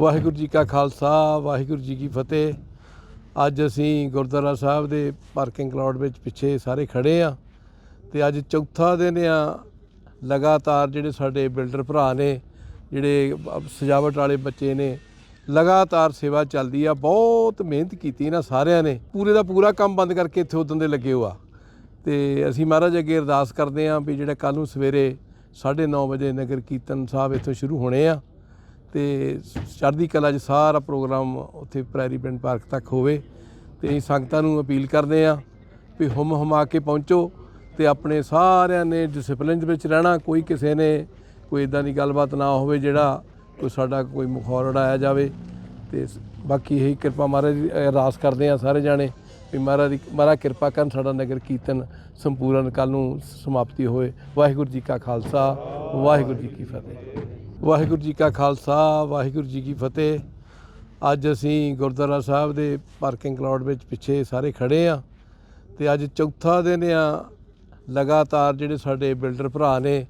ਵਾਹਿਗੁਰੂ ਜੀ ਕਾ ਖਾਲਸਾ, ਵਾਹਿਗੁਰੂ ਜੀ ਕੀ ਫਤਿਹ। ਅੱਜ ਅਸੀਂ ਗੁਰਦੁਆਰਾ ਸਾਹਿਬ ਦੇ ਪਾਰਕਿੰਗ ਪਲਾਟ ਵਿੱਚ ਪਿੱਛੇ ਸਾਰੇ ਖੜੇ ਆ ਤੇ ਅੱਜ ਚੌਥਾ ਦਿਨ ਆ। ਲਗਾਤਾਰ ਜਿਹੜੇ ਸਾਡੇ ਬਿਲਡਰ ਭਰਾ ਨੇ, ਜਿਹੜੇ ਸਜਾਵਟ ਵਾਲੇ ਬੱਚੇ ਨੇ, ਲਗਾਤਾਰ ਸੇਵਾ ਚੱਲਦੀ ਆ। ਬਹੁਤ ਮਿਹਨਤ ਕੀਤੀ ਇਹਨਾਂ ਸਾਰਿਆਂ ਨੇ। ਪੂਰੇ ਦਾ ਪੂਰਾ ਕੰਮ ਬੰਦ ਕਰਕੇ ਇੱਥੇ ਉਦੋਂ ਦੇ ਲੱਗੇ ਹੋਆ ਤੇ ਅਸੀਂ ਮਹਾਰਾਜ ਅੱਗੇ ਅਰਦਾਸ ਕਰਦੇ ਆਂ ਵੀ ਜਿਹੜਾ ਕੱਲ ਨੂੰ ਸਵੇਰੇ 9:30 ਵਜੇ ਨਗਰ ਕੀਰਤਨ ਸਾਹਿਬ ਇੱਥੋਂ ਸ਼ੁਰੂ ਹੋਣੇ ਆ ਤੇ ਚੜ੍ਹਦੀ ਕਲਾ 'ਚ ਸਾਰਾ ਪ੍ਰੋਗਰਾਮ ਉੱਥੇ ਪ੍ਰੈਰੀ ਪਿੰਡ ਪਾਰਕ ਤੱਕ ਹੋਵੇ ਤੇ ਅਸੀਂ ਸੰਗਤਾਂ ਨੂੰ ਅਪੀਲ ਕਰਦੇ ਆਂ ਵੀ ਹੁਮ ਹੁਮਾ ਕੇ ਪਹੁੰਚੋ ਤੇ ਆਪਣੇ ਸਾਰਿਆਂ ਨੇ ਡਿਸਪਲਿਨ ਦੇ ਵਿੱਚ ਰਹਿਣਾ, ਕੋਈ ਕਿਸੇ ਨੇ ਕੋਈ ਇਦਾਂ ਦੀ ਗੱਲਬਾਤ ਨਾ ਹੋਵੇ ਜਿਹੜਾ ਕੋਈ ਸਾਡਾ ਕੋਈ ਮੁਖੌਰ ਉਡਾਇਆ ਜਾਵੇ ਤੇ ਬਾਕੀ ਇਹੀ ਕਿਰਪਾ ਮਹਾਰਾਜ ਦੀ ਅਰਦਾਸ ਕਰਦੇ ਆ ਸਾਰੇ ਜਾਣੇ ਵੀ ਮਹਾਰਾਜ ਦੀ, ਮਹਾਰਾਜ ਕਿਰਪਾ ਕਰਨ ਸਾਡਾ ਨਗਰ ਕੀਰਤਨ ਸੰਪੂਰਨ ਕੱਲ ਨੂੰ ਸਮਾਪਤੀ ਹੋਏ। ਵਾਹਿਗੁਰੂ ਜੀ ਕਾ ਖਾਲਸਾ, ਵਾਹਿਗੁਰੂ ਜੀ ਕੀ ਫਤਿਹ। ਵਾਹਿਗੁਰੂ ਜੀ ਕਾ ਖਾਲਸਾ, ਵਾਹਿਗੁਰੂ ਜੀ ਕੀ ਫਤਿਹ। ਅੱਜ ਅਸੀਂ ਗੁਰਦੁਆਰਾ ਸਾਹਿਬ ਦੇ ਪਾਰਕਿੰਗ ਪਲਾਟ ਵਿੱਚ ਪਿੱਛੇ ਸਾਰੇ ਖੜੇ ਆ ਤੇ ਅੱਜ ਚੌਥਾ ਦਿਨ ਆ। ਲਗਾਤਾਰ ਜਿਹੜੇ ਸਾਡੇ ਬਿਲਡਰ ਭਰਾ ਨੇ,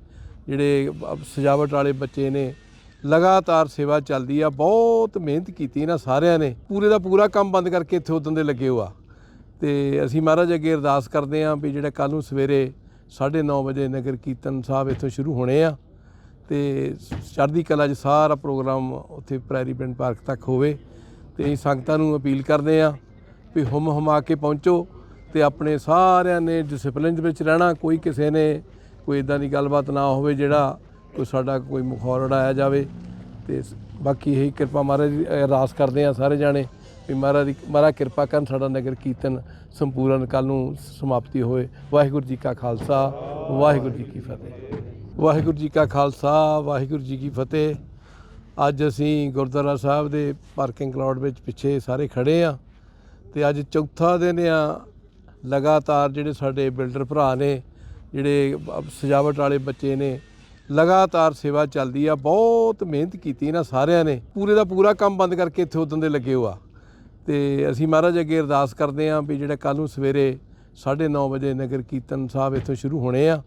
ਜਿਹੜੇ ਸਜਾਵਟ ਵਾਲੇ ਬੱਚੇ ਨੇ, ਲਗਾਤਾਰ ਸੇਵਾ ਚੱਲਦੀ ਆ। ਬਹੁਤ ਮਿਹਨਤ ਕੀਤੀ ਇਹਨਾਂ ਸਾਰਿਆਂ ਨੇ। ਪੂਰੇ ਦਾ ਪੂਰਾ ਕੰਮ ਬੰਦ ਕਰਕੇ ਇੱਥੇ ਉਦੋਂ ਦੇ ਲੱਗੇ ਹੋਆ। ਤੇ ਅਸੀਂ ਮਹਾਰਾਜ ਅੱਗੇ ਅਰਦਾਸ ਕਰਦੇ ਆਂ ਵੀ ਜਿਹੜਾ ਕੱਲ ਨੂੰ ਸਵੇਰੇ 9:30 ਵਜੇ ਨਗਰ ਕੀਰਤਨ ਸਾਹਿਬ ਇੱਥੋਂ ਸ਼ੁਰੂ ਹੋਣੇ ਆ ਤੇ ਚੜ੍ਹਦੀ ਕਲਾ 'ਚ ਸਾਰਾ ਪ੍ਰੋਗਰਾਮ ਉੱਥੇ ਪ੍ਰੈਰੀ ਪਿੰਡ ਪਾਰਕ ਤੱਕ ਹੋਵੇ ਤੇ ਅਸੀਂ ਸੰਗਤਾਂ ਨੂੰ ਅਪੀਲ ਕਰਦੇ ਆਂ ਵੀ ਹੁਮ ਹੁਮਾ ਕੇ ਪਹੁੰਚੋ ਤੇ ਆਪਣੇ ਸਾਰਿਆਂ ਨੇ ਡਿਸਪਲਿਨ ਦੇ ਵਿੱਚ ਰਹਿਣਾ, ਕੋਈ ਕਿਸੇ ਨੇ ਕੋਈ ਇਦਾਂ ਦੀ ਗੱਲਬਾਤ ਨਾ ਹੋਵੇ ਜਿਹੜਾ ਕੋਈ ਸਾਡਾ ਕੋਈ ਮੁਖੌਰ ਉਡਾਇਆ ਜਾਵੇ ਤੇ ਬਾਕੀ ਇਹੀ ਕਿਰਪਾ ਮਹਾਰਾਜ ਦੀ ਅਰਦਾਸ ਕਰਦੇ ਆ ਸਾਰੇ ਜਾਣੇ ਵੀ ਮਹਾਰਾਜ ਦੀ, ਮਹਾਰਾਜ ਕਿਰਪਾ ਕਰਨ ਸਾਡਾ ਨਗਰ ਕੀਰਤਨ ਸੰਪੂਰਨ ਕੱਲ ਨੂੰ ਸਮਾਪਤੀ ਹੋਏ। ਵਾਹਿਗੁਰੂ ਜੀ ਕਾ ਖਾਲਸਾ, ਵਾਹਿਗੁਰੂ ਜੀ ਕੀ ਫਤਿਹ। ਵਾਹਿਗੁਰੂ ਜੀ ਕਾ ਖਾਲਸਾ, ਵਾਹਿਗੁਰੂ ਜੀ ਕੀ ਫਤਿਹ। ਅੱਜ ਅਸੀਂ ਗੁਰਦੁਆਰਾ ਸਾਹਿਬ ਦੇ ਪਾਰਕਿੰਗ ਪਲਾਟ ਵਿੱਚ ਪਿੱਛੇ ਸਾਰੇ ਖੜੇ ਆ ਤੇ ਅੱਜ ਚੌਥਾ ਦਿਨ ਆ। ਲਗਾਤਾਰ ਜਿਹੜੇ ਸਾਡੇ ਬਿਲਡਰ ਭਰਾ ਨੇ, ਜਿਹੜੇ ਸਜਾਵਟ ਵਾਲੇ ਬੱਚੇ ਨੇ, ਲਗਾਤਾਰ ਸੇਵਾ ਚੱਲਦੀ ਆ। ਬਹੁਤ ਮਿਹਨਤ ਕੀਤੀ ਇਹਨਾਂ ਸਾਰਿਆਂ ਨੇ। ਪੂਰੇ ਦਾ ਪੂਰਾ ਕੰਮ ਬੰਦ ਕਰਕੇ ਇੱਥੇ ਉਦੋਂ ਦੇ ਲੱਗੇ ਹੋਆ ਤੇ ਅਸੀਂ ਮਹਾਰਾਜ ਅੱਗੇ ਅਰਦਾਸ ਕਰਦੇ ਆਂ ਵੀ ਜਿਹੜਾ ਕੱਲ ਨੂੰ ਸਵੇਰੇ 9:30 ਵਜੇ ਨਗਰ ਕੀਰਤਨ ਸਾਹਿਬ ਇੱਥੋਂ ਸ਼ੁਰੂ ਹੋਣੇ ਆ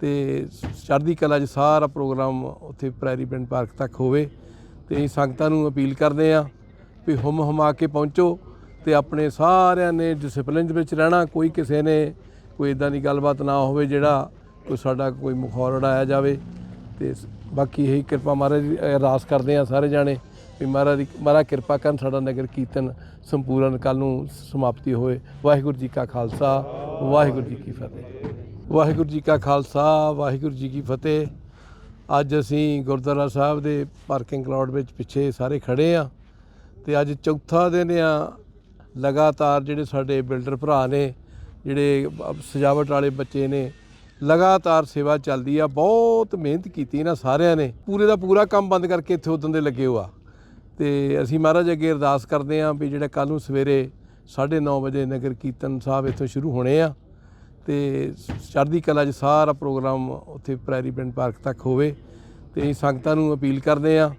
ਤੇ ਚੜ੍ਹਦੀ ਕਲਾ 'ਚ ਸਾਰਾ ਪ੍ਰੋਗਰਾਮ ਉੱਥੇ ਪ੍ਰੈਰੀ ਪਿੰਡ ਪਾਰਕ ਤੱਕ ਹੋਵੇ ਤੇ ਅਸੀਂ ਸੰਗਤਾਂ ਨੂੰ ਅਪੀਲ ਕਰਦੇ ਆਂ ਵੀ ਹੁਮ ਹੁਮਾ ਕੇ ਪਹੁੰਚੋ ਤੇ ਆਪਣੇ ਸਾਰਿਆਂ ਨੇ ਡਿਸਪਲਿਨ ਦੇ ਵਿੱਚ ਰਹਿਣਾ, ਕੋਈ ਕਿਸੇ ਨੇ ਕੋਈ ਇਦਾਂ ਦੀ ਗੱਲਬਾਤ ਨਾ ਹੋਵੇ ਜਿਹੜਾ ਕੋਈ ਸਾਡਾ ਕੋਈ ਮੁਖੌਲ ਉਡਾਇਆ ਜਾਵੇ ਤੇ ਬਾਕੀ ਇਹੀ ਕਿਰਪਾ ਮਹਾਰਾਜ ਦੀ ਅਰਦਾਸ ਕਰਦੇ ਆ ਸਾਰੇ ਜਾਣੇ ਵੀ ਮਹਾਰਾਜ ਦੀ, ਮਹਾਰਾਜ ਕਿਰਪਾ ਕਰਨ ਸਾਡਾ ਨਗਰ ਕੀਰਤਨ ਸੰਪੂਰਨ ਕੱਲ ਨੂੰ ਸਮਾਪਤੀ ਹੋਏ ਵਾਹਿਗੁਰੂ ਜੀ ਕਾ ਖਾਲਸਾ, ਵਾਹਿਗੁਰੂ ਜੀ ਕੀ ਫਤਿਹ। ਵਾਹਿਗੁਰੂ ਜੀ ਕਾ ਖਾਲਸਾ, ਵਾਹਿਗੁਰੂ ਜੀ ਕੀ ਫਤਿਹ। ਅੱਜ ਅਸੀਂ ਗੁਰਦੁਆਰਾ ਸਾਹਿਬ ਦੇ ਪਾਰਕਿੰਗ ਪਲਾਟ ਵਿੱਚ ਪਿੱਛੇ ਸਾਰੇ ਖੜੇ ਆ ਤੇ ਅੱਜ ਚੌਥਾ ਦਿਨ ਆ। ਲਗਾਤਾਰ ਜਿਹੜੇ ਸਾਡੇ ਬਿਲਡਰ ਭਰਾ ਨੇ, ਜਿਹੜੇ ਸਜਾਵਟ ਵਾਲੇ ਬੱਚੇ ਨੇ, ਲਗਾਤਾਰ ਸੇਵਾ ਚੱਲਦੀ ਆ। ਬਹੁਤ ਮਿਹਨਤ ਕੀਤੀ ਇਹਨਾਂ ਸਾਰਿਆਂ ਨੇ। ਪੂਰੇ ਦਾ ਪੂਰਾ ਕੰਮ ਬੰਦ ਕਰਕੇ ਇੱਥੇ ਉਦੋਂ ਦੇ ਲੱਗੇ ਹੋਆ। ਤੇ ਅਸੀਂ ਮਹਾਰਾਜ ਅੱਗੇ ਅਰਦਾਸ ਕਰਦੇ ਆਂ ਵੀ ਜਿਹੜਾ ਕੱਲ ਨੂੰ ਸਵੇਰੇ 9:30 ਵਜੇ ਨਗਰ ਕੀਰਤਨ ਸਾਹਿਬ ਇੱਥੋਂ ਸ਼ੁਰੂ ਹੋਣੇ ਆ। ਤੇ ਚੜ੍ਹਦੀ ਕਲਾ 'ਚ ਸਾਰਾ ਪ੍ਰੋਗਰਾਮ ਉੱਥੇ ਪ੍ਰੈਰੀ ਪਿੰਡ ਪਾਰਕ ਤੱਕ ਹੋਵੇ। ਤੇ ਅਸੀਂ ਸੰਗਤਾਂ ਨੂੰ ਅਪੀਲ ਕਰਦੇ ਆਂ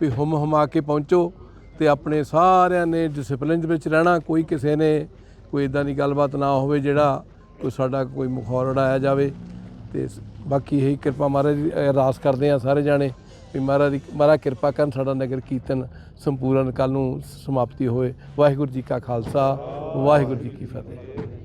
ਵੀ ਹੁਮ ਹੁਮਾ ਕੇ ਪਹੁੰਚੋ ਤੇ ਆਪਣੇ ਸਾਰਿਆਂ ਨੇ ਡਿਸਪਲਿਨ ਦੇ ਵਿੱਚ ਰਹਿਣਾ। ਕੋਈ ਕਿਸੇ ਨੇ ਕੋਈ ਇਦਾਂ ਦੀ ਗੱਲਬਾਤ ਨਾ ਹੋਵੇ ਜਿਹੜਾ ਕੋਈ ਸਾਡਾ ਕੋਈ ਮੁਖੌਲ ਉਡਾਇਆ ਜਾਵੇ। ਤੇ ਬਾਕੀ ਇਹੀ ਕਿਰਪਾ ਮਹਾਰਾਜ ਦੀ ਅਰਦਾਸ ਕਰਦੇ ਆ ਸਾਰੇ ਜਾਣੇ ਵੀ ਮਹਾਰਾਜ ਦੀ, ਮਹਾਰਾਜ ਕਿਰਪਾ ਕਰਨ ਸਾਡਾ ਨਗਰ ਕੀਰਤਨ ਸੰਪੂਰਨ ਕੱਲ ਨੂੰ ਸਮਾਪਤੀ ਹੋਏ। ਵਾਹਿਗੁਰੂ ਜੀ ਕਾ ਖਾਲਸਾ, ਵਾਹਿਗੁਰੂ ਜੀ ਕੀ ਫਤਿਹ।